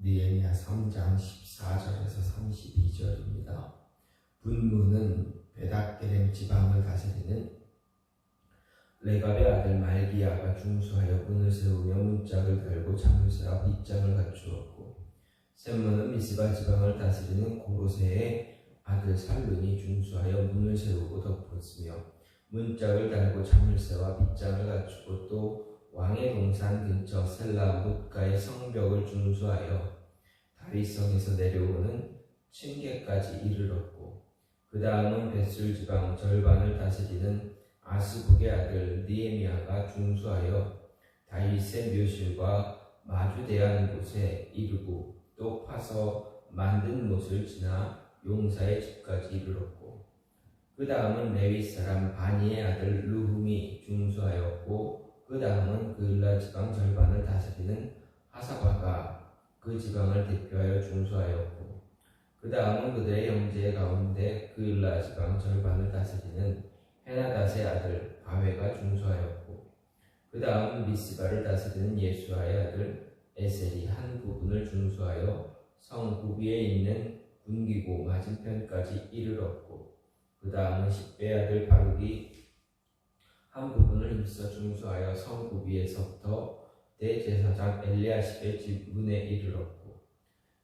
느헤미야 3장 14절에서 32절입니다. 분무는 베닥게렘 지방을 다스리는 레갑의 아들 말기야가 중수하여 문을 세우며 문짝을 달고 잠을세와 빗장을 갖추었고 셈문은 미스바 지방을 다스리는 고로세의 아들 살룬이 중수하여 문을 세우고 덮었으며 문짝을 달고 잠을세와 빗장을 갖추고 또 왕의 동산 근처 셀라 뭇가의 성벽을 중수하여 다윗성에서 내려오는 층계까지 이르렀고 그 다음은 벳술 지방 절반을 다스리는 아스북의 아들 니에미아가 중수하여 다윗의 묘실과 마주대한 곳에 이르고 또 파서 만든 못을 지나 용사의 집까지 이르렀고 그 다음은 레위 사람 바니의 아들 루훔이 중수하였고 그 다음은 그을라 지방 절반을 다스리는 하사바가 그 지방을 대표하여 중수하였고 그 다음은 그들의 형제 가운데 그을라 지방 절반을 다스리는 헤나닷의 아들 바웨가 중수하였고 그 다음 미스바를 다스리는 예수아의 아들 에셀이 한 부분을 중수하여 성 구비에 있는 군기고 맞은편까지 이르렀고 그 다음은 십배 아들 바룩이 한 부분을 힘써 중수하여 성 구비에서부터 대제사장 엘리아십의 집 문에 이르렀고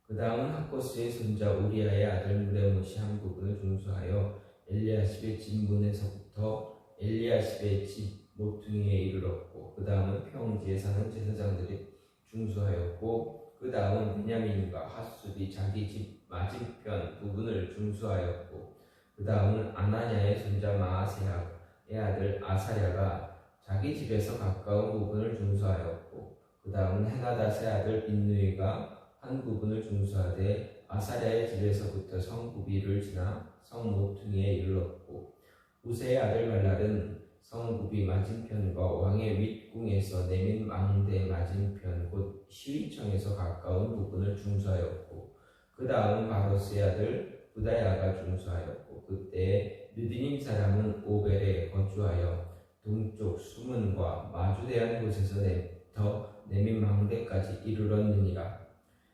그 다음은 학고스의 손자 우리아의 아들 무레못이 한 부분을 중수하여 엘리아십의 집 문에서부터 엘리아십의 집 모퉁이에 이르렀고 그 다음은 평지에 사는 제사장들이 중수하였고 그 다음은 베냐민과 핫술이 자기 집 맞은편 부분을 중수하였고 그 다음은 아나냐의 손자 마아세야 의 아들 아사랴가 자기 집에서 가까운 부분을 중수하였고 그 다음은 헤나닷의 아들 빈누이가 한 부분을 중수하되 아사랴의 집에서부터 성구비를 지나 성모퉁이에 이르렀고 우세의 아들 발랄은 성구비 맞은편과 왕의 윗궁에서 내민 망대 맞은편 곧 시위청에서 가까운 부분을 중수하였고 그 다음은 바로스의 아들 부다야가 중수하였고 그때 느디님 사람은 오벨에 거주하여 동쪽 수문과 마주대한 곳에서 더 내민 망대까지 이르렀느니라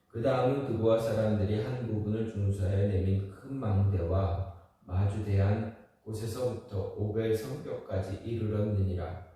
그 다음은 그보아 사람들이 한 부분을 중수하여 내민 큰 망대와 마주대한 곳에서부터 오벨 성벽까지 이르렀느니라.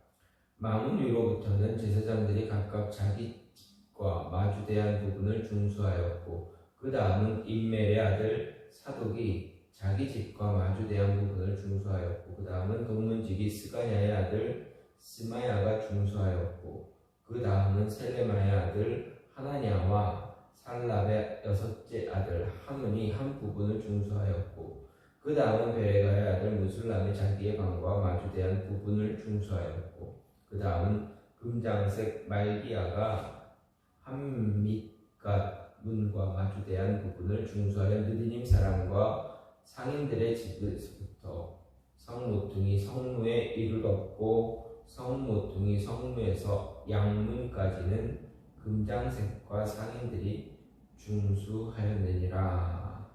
망은 위로부터는 제사장들이 각각 자기 집과 마주대한 부분을 중수하였고 그 다음은 임멜의 아들 사독이 자기 집과 마주대한 부분을 중수하였고 그 다음은 동문지기 스가냐의 아들 스마야가 중수하였고 그 다음은 셀레마의 아들 하나냐와 살랍의 여섯째 아들 하문이 한 부분을 중수하였고 그 다음은 베레가의 아들 무술람이 자기의 방과 마주대한 부분을 중수하였고 그 다음은 금장색 말기야가 한밑갓 문과 마주대한 부분을 중수하여 느디님 사람과 상인들의 집에서부터 성모퉁이 성무에 이르렀고 성모퉁이 성무에서 양문까지는 금장색과 상인들이 중수하였느니라.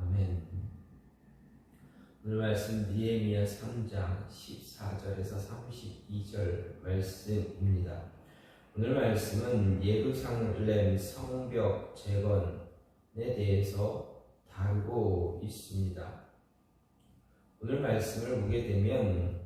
아멘. 오늘 말씀 니에미야 3장 14절에서 32절 말씀입니다. 오늘 말씀은 예루살렘 성벽 재건에 대해서 다루고 있습니다. 오늘 말씀을 보게 되면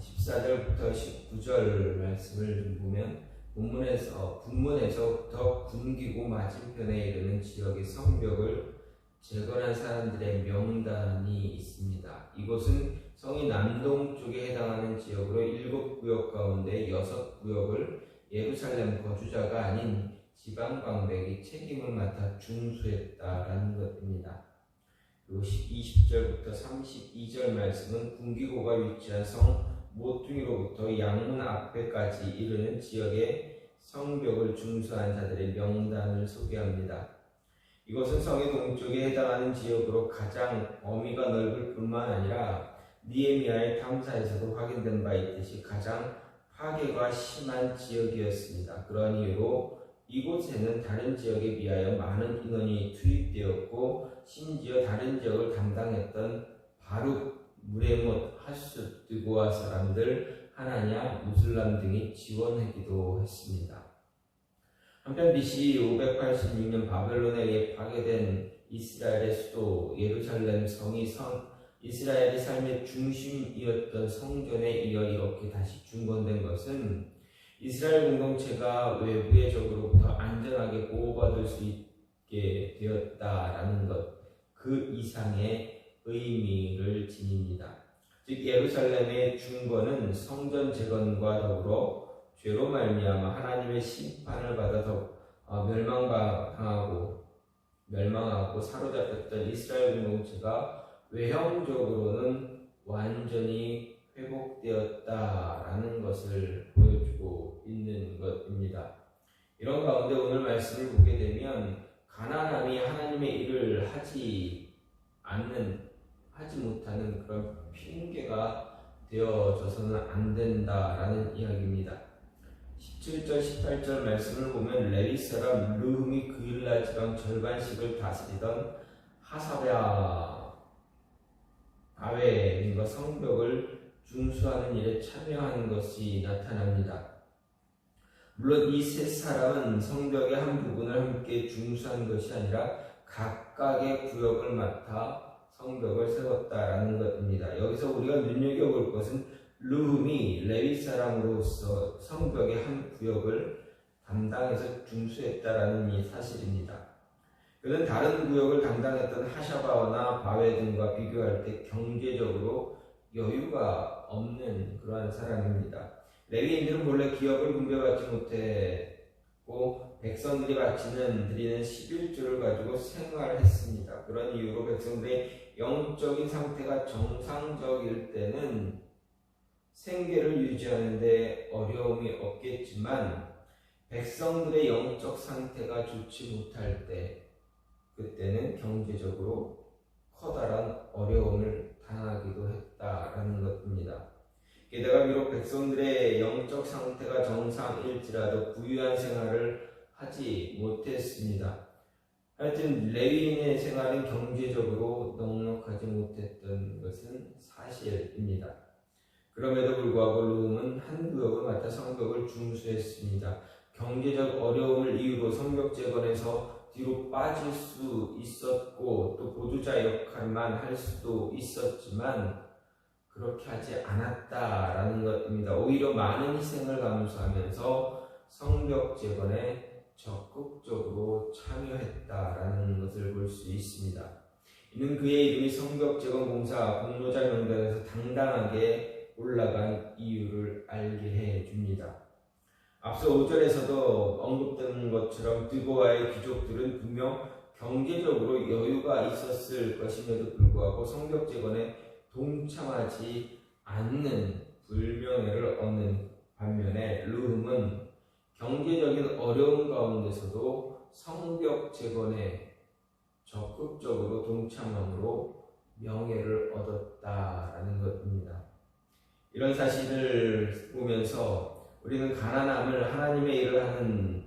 14절부터 19절 말씀을 보면 본문에서 분문에서부터 군기고 맞은편에 이르는 지역의 성벽을 재건한 사람들의 명단이 있습니다. 이곳은 성이 남동쪽에 해당하는 지역으로 일곱 구역 가운데 여섯 구역을 예루살렘 거주자가 아닌 지방 방백이 책임을 맡아 중수했다라는 것입니다. 그리고 20절부터 32절 말씀은 군기고가 위치한 성 모퉁이로부터 양문 앞에까지 이르는 지역의 성벽을 중수한 자들의 명단을 소개합니다. 이것은 성의 동쪽에 해당하는 지역으로 가장 범위가 넓을 뿐만 아니라 니에미아의 탐사에서도 확인된 바 있듯이 가장 파괴가 심한 지역이었습니다. 그러한 이유로 이곳에는 다른 지역에 비하여 많은 인원이 투입되었고 심지어 다른 지역을 담당했던 바룩, 무레못, 하수, 드고아 사람들, 하나냐, 무슬람 등이 지원하기도 했습니다. 한편 BC 586년 바벨론에 의해 파괴된 이스라엘의 수도 예루살렘 성이 성 이스라엘의 삶의 중심이었던 성전에 이어 이렇게 다시 중건된 것은 이스라엘 공동체가 외부의 적으로부터 안전하게 보호받을 수 있게 되었다라는 것, 그 이상의 의미를 지닙니다. 즉 예루살렘의 중건은 성전 재건과 더불어 죄로 말미암아 하나님의 심판을 받아 더 어, 멸망당하고 멸망하고 사로잡혔던 이스라엘 공동체가 외형적으로는 완전히 회복되었다라는 것을 보여주고 있는 것입니다. 이런 가운데 오늘 말씀을 보게 되면 가난함이 하나님의 일을 하지 않는 하지 못하는 그런 핑계가 되어져서는 안 된다라는 이야기입니다. 17절 18절 말씀을 보면 레위 사람 르흠이 그일라 지방 절반씩을 다스리던 하사랴 아외인과 성벽을 중수하는 일에 참여하는 것이 나타납니다. 물론 이 세 사람은 성벽의 한 부분을 함께 중수한 것이 아니라 각각의 구역을 맡아 성벽을 세웠다라는 것입니다. 여기서 우리가 눈여겨볼 것은 르훔이 레위 사람으로서 성벽의 한 구역을 담당해서 중수했다라는 이 사실입니다. 그는 다른 구역을 담당했던 하샤바나 바웨 등과 비교할 때 경제적으로 여유가 없는 그러한 사람입니다. 레위인들은 본래 기업을 분배받지 못했고 백성들이 바치는 드리는 11조를 가지고 생활했습니다. 그런 이유로 백성들의 영적인 상태가 정상적일 때는 생계를 유지하는데 어려움이 없겠지만 백성들의 영적 상태가 좋지 못할 때 그때는 경제적으로 커다란 어려움을 당하기도 했다라는 것입니다. 게다가 비록 백성들의 영적 상태가 정상일지라도 부유한 생활을 하지 못했습니다. 하여튼 레위인의 생활은 경제적으로 넉넉하지 못했던 것은 사실입니다. 그럼에도 불구하고 룸은 한 구역을 맡아 성벽을 중수했습니다. 경제적 어려움을 이유로 성벽 재건에서 뒤로 빠질 수 있었고 또 보조자 역할만 할 수도 있었지만 그렇게 하지 않았다라는 것입니다. 오히려 많은 희생을 감수하면서 성벽 재건에 적극적으로 참여했다라는 것을 볼 수 있습니다. 이는 그의 이름이 성벽 재건 공사 공로자 명단에서 당당하게 올라간 이유를 알게 해 줍니다. 앞서 5절에서도 언급된 것처럼 드보아의 귀족들은 분명 경제적으로 여유가 있었을 것임에도 불구하고 성벽 재건에 동참하지 않는 불명예를 얻는 반면에 르흠은 경제적인 어려움 가운데서도 성벽 재건에 적극적으로 동참함으로 명예를 얻었다라는 것입니다. 이런 사실을 보면서 우리는 가난함을 하나님의 일을 하는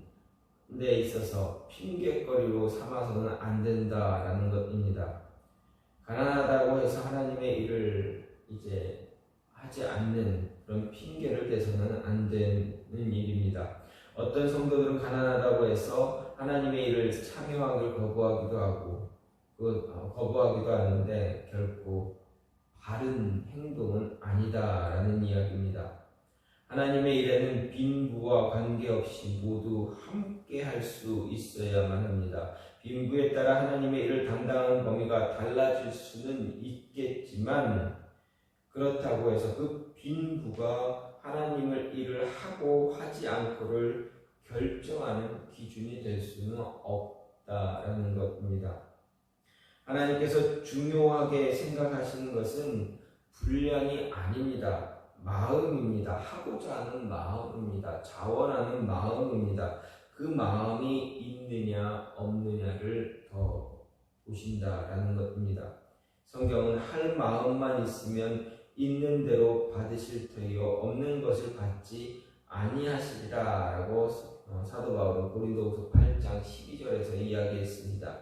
데 있어서 핑계거리로 삼아서는 안 된다라는 것입니다. 가난하다고 해서 하나님의 일을 이제 하지 않는 그런 핑계를 대서는 안 되는 일입니다. 어떤 성도들은 가난하다고 해서 하나님의 일을 참여하기를 거부하기도 하고 그 거부하기도 하는데 결코 바른 행동은 아니다라는 이야기입니다. 하나님의 일에는 빈부와 관계없이 모두 함께 할 수 있어야만 합니다. 빈부에 따라 하나님의 일을 담당하는 범위가 달라질 수는 있겠지만 그렇다고 해서 그 빈부가 하나님을 일을 하고 하지 않고를 결정하는 기준이 될 수는 없다라는 것입니다. 하나님께서 중요하게 생각하시는 것은 분량이 아닙니다. 마음입니다. 하고자 하는 마음입니다. 자원하는 마음입니다. 그 마음이 있느냐 없느냐를 더 보신다라는 것입니다. 성경은 할 마음만 있으면 있는 대로 받으실 터이요 없는 것을 받지 아니하시리라라고 어, 사도 바울은 고린도후서 8장 12절에서 이야기했습니다.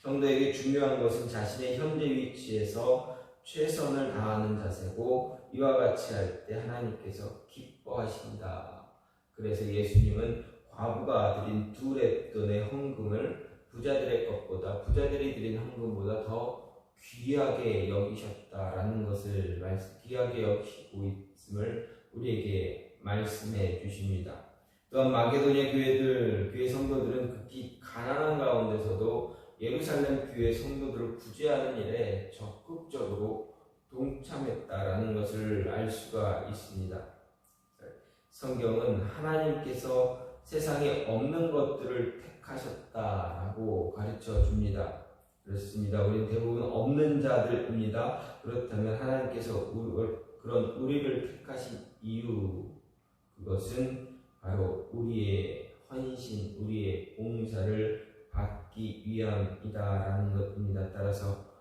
성도에게 중요한 것은 자신의 현재 위치에서 최선을 다하는 자세고 이와 같이 할 때 하나님께서 기뻐하신다. 그래서 예수님은 과부가 드린 두 랩돈의 헌금을 부자들의 것보다 부자들이 드린 헌금보다 더 귀하게 여기셨다라는 것을 귀하게 여기고 있음을 우리에게 말씀해 주십니다. 또한 마게도냐 교회들, 교회 성도들은 극히 가난한 가운데서도 예루살렘 교회 성도들을 구제하는 일에 적극적으로 동참했다라는 것을 알 수가 있습니다. 성경은 하나님께서 세상에 없는 것들을 택하셨다라고 가르쳐 줍니다. 그렇습니다. 우리는 대부분 없는 자들입니다. 그렇다면 하나님께서 그런 우리를 택하신 이유 그것은 바로 우리의 헌신, 우리의 봉사를 받기 위함이다라는 것입니다. 따라서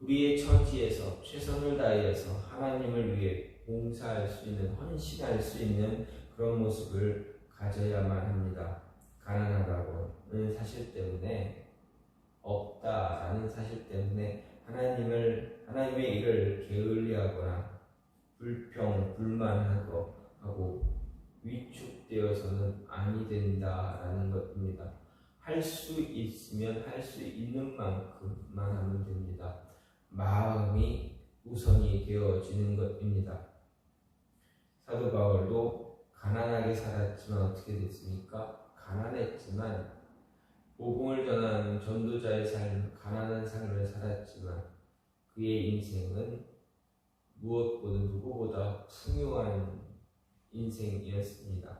우리의 처지에서 최선을 다해서 하나님을 위해 봉사할 수 있는 헌신할 수 있는 그런 모습을 가져야만 합니다. 가난하다고는 사실 때문에 없다라는 사실 때문에 하나님을 하나님의 일을 게을리하거나 불평 불만하고 하고 위축되어서는 아니 된다라는 것입니다. 할 수 있으면 할 수 있는 만큼만 하면 됩니다. 마음이 우선이 되어지는 것입니다. 사도 바울도 가난하게 살았지만 어떻게 됐습니까? 가난했지만 복음을 전하는 전도자의 삶, 가난한 삶을 살았지만 그의 인생은 무엇보다 누구보다 풍요한 인생이었습니다.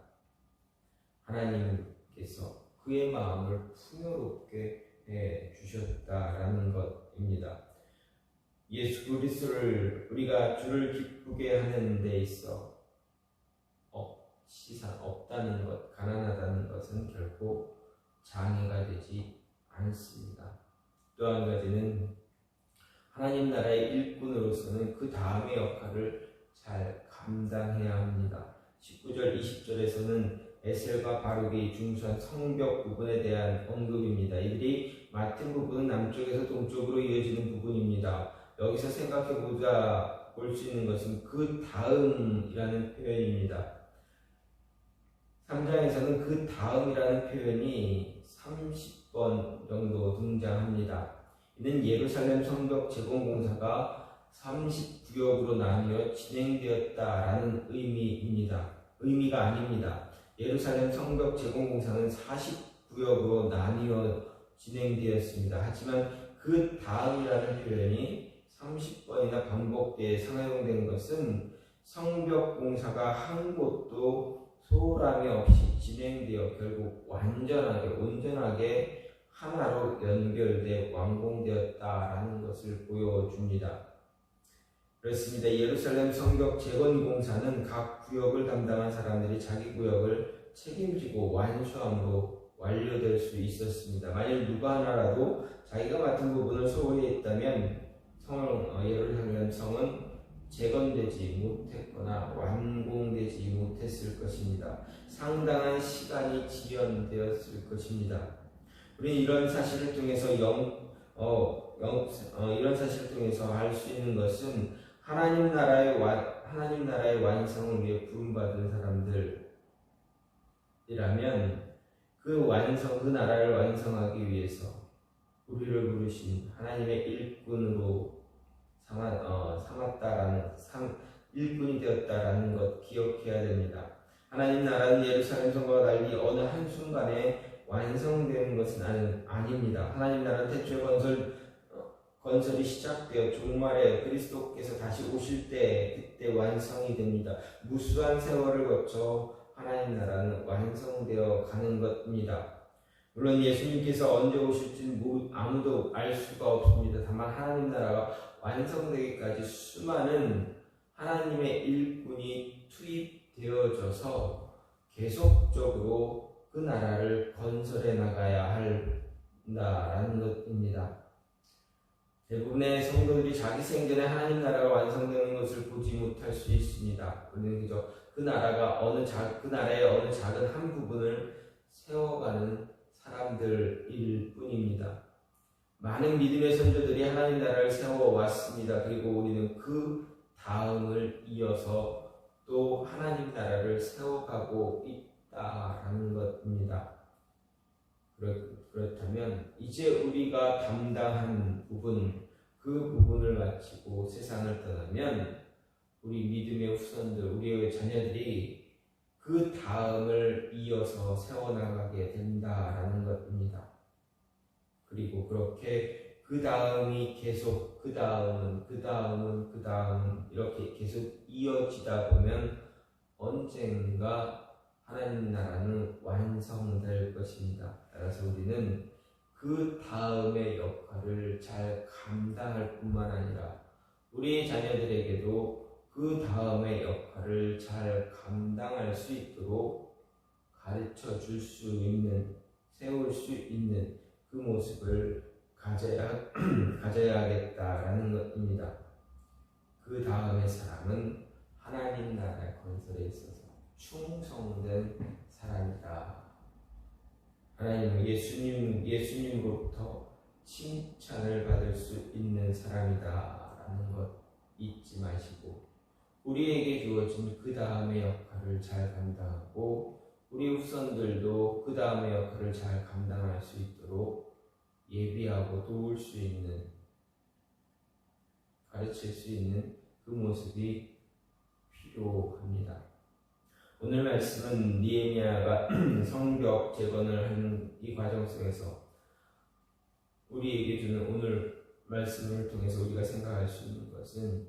하나님께서 그의 마음을 풍요롭게 해 주셨다라는 것입니다. 예수 그리스도를 우리가 주를 기쁘게 하는 데 있어 어, 시상 없다는 것, 가난하다는 것은 결코 장애가 되지 않습니다. 또 한 가지는 하나님 나라의 일꾼으로서는 그 다음의 역할을 잘 감당해야 합니다. 19절, 20절에서는 에셀과 바룩이 중수한 성벽 부분에 대한 언급입니다. 이들이 맡은 부분은 남쪽에서 동쪽으로 이어지는 부분입니다. 여기서 생각해보자 볼 수 있는 것은 그 다음이라는 표현입니다. 3장에서는 그 다음이라는 표현이 30번 정도 등장합니다. 이는 예루살렘 성벽 제공 공사가 30구역으로 나뉘어 진행되었다라는 의미입니다. 의미가 아닙니다. 예루살렘 성벽 제공 공사는 40구역으로 나뉘어 진행되었습니다. 하지만 그 다음이라는 표현이 30번이나 반복되어 사용된 것은 성벽 공사가 한 곳도 소홀함이 없이 진행되어 결국 완전하게 온전하게 하나로 연결돼 완공되었다라는 것을 보여줍니다. 그렇습니다. 예루살렘 성벽 재건 공사는 각 구역을 담당한 사람들이 자기 구역을 책임지고 완수함으로 완료될 수 있었습니다. 만일 누가 하나라도 자기가 맡은 부분을 소홀히 했다면 성, 어, 예루살렘 성은 재건되지 못했거나 완공되지 못했을 것입니다. 상당한 시간이 지연되었을 것입니다. 우리는 이런 사실을 통해서 영, 어, 영, 어, 이런 사실을 통해서 알 수 있는 것은 하나님 나라의 완, 하나님 나라의 완성을 위해 부름받은 사람들이라면 그 완성, 그 나라를 완성하기 위해서 우리를 부르신 하나님의 일꾼으로 삼았, 어, 삼았다라는, 삼, 일꾼이 되었다라는 것 기억해야 됩니다. 하나님 나라는 예루살렘 성과 달리 어느 한순간에 완성되는 것은 아닙니다. 하나님 나라는 태초에 건설, 어, 건설이 시작되어 종말에 그리스도께서 다시 오실 때 그때 완성이 됩니다. 무수한 세월을 거쳐 하나님 나라는 완성되어 가는 것입니다. 물론 예수님께서 언제 오실지 아무도 알 수가 없습니다. 다만 하나님 나라가 완성되기까지 수많은 하나님의 일꾼이 투입되어져서 계속적으로 그 나라를 건설해 나가야 한다라는 것입니다. 대부분의 성도들이 자기 생전에 하나님 나라가 완성되는 것을 보지 못할 수 있습니다. 우리는 그저 그 나라가 어느 자, 그 나라의 어느 작은 한 부분을 세워가는 사람들일 뿐입니다. 많은 믿음의 선조들이 하나님 나라를 세워왔습니다. 그리고 우리는 그 다음을 이어서 또 하나님 나라를 세워가고 없다라는 것입니다. 그렇, 그렇다면 이제 우리가 담당한 부분 그 부분을 마치고 세상을 떠나면 우리 믿음의 후손들, 우리의 자녀들이 그 다음을 이어서 세워나가게 된다라는 것입니다. 그리고 그렇게 그 다음이 계속 그 다음은 그 다음은 그 다음은 이렇게 계속 이어지다 보면 언젠가 하나님 나라는 완성될 것입니다. 따라서 우리는 그 다음의 역할을 잘 감당할 뿐만 아니라 우리 자녀들에게도 그 다음의 역할을 잘 감당할 수 있도록 가르쳐 줄 수 있는, 세울 수 있는 그 모습을 가져야, 가져야겠다라는 것입니다. 그 다음의 사람은 하나님 나라의 건설에 있어서 충성된 사람이다. 하나님은 예수님, 예수님으로부터 칭찬을 받을 수 있는 사람이다 라는 것 잊지 마시고 우리에게 주어진 그 다음의 역할을 잘 감당하고 우리 후손들도 그 다음의 역할을 잘 감당할 수 있도록 예비하고 도울 수 있는 가르칠 수 있는 그 모습이 필요합니다. 오늘 말씀은 니에미아가 성벽 재건을 하는 이 과정 속에서 우리에게 주는 오늘 말씀을 통해서 우리가 생각할 수 있는 것은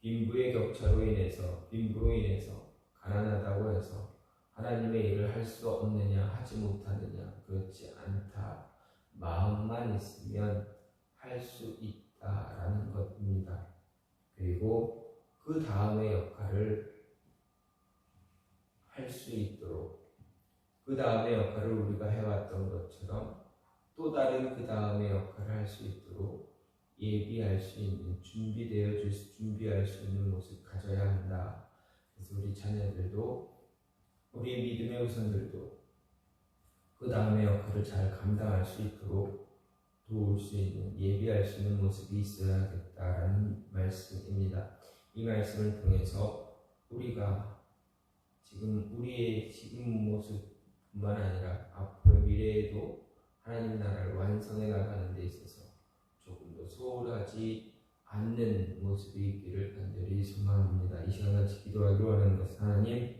빈부의 격차로 인해서 빈부로 인해서 가난하다고 해서 하나님의 일을 할 수 없느냐 하지 못하느냐 그렇지 않다 마음만 있으면 할 수 있다라는 것입니다. 그리고 그 다음의 역할을 할 수 있도록 그 다음의 역할을 우리가 해왔던 것처럼 또 다른 그 다음의 역할을 할 수 있도록 예비할 수 있는 준비되어 줄 수, 준비할 수 있는 모습 가져야 한다. 그래서 우리 자녀들도 우리 믿음의 우선들도 그 다음의 역할을 잘 감당할 수 있도록 도울 수 있는 예비할 수 있는 모습이 있어야겠다라는 말씀입니다. 이 말씀을 통해서 우리가 지금 우리의 지금 모습뿐만 아니라 앞으로 미래에도 하나님 나라를 완성해 나가는 데 있어서 조금 더 소홀하지 않는 모습이 있기를 간절히 소망합니다. 이 시간 같이 기도하기로 하는 것은 하나님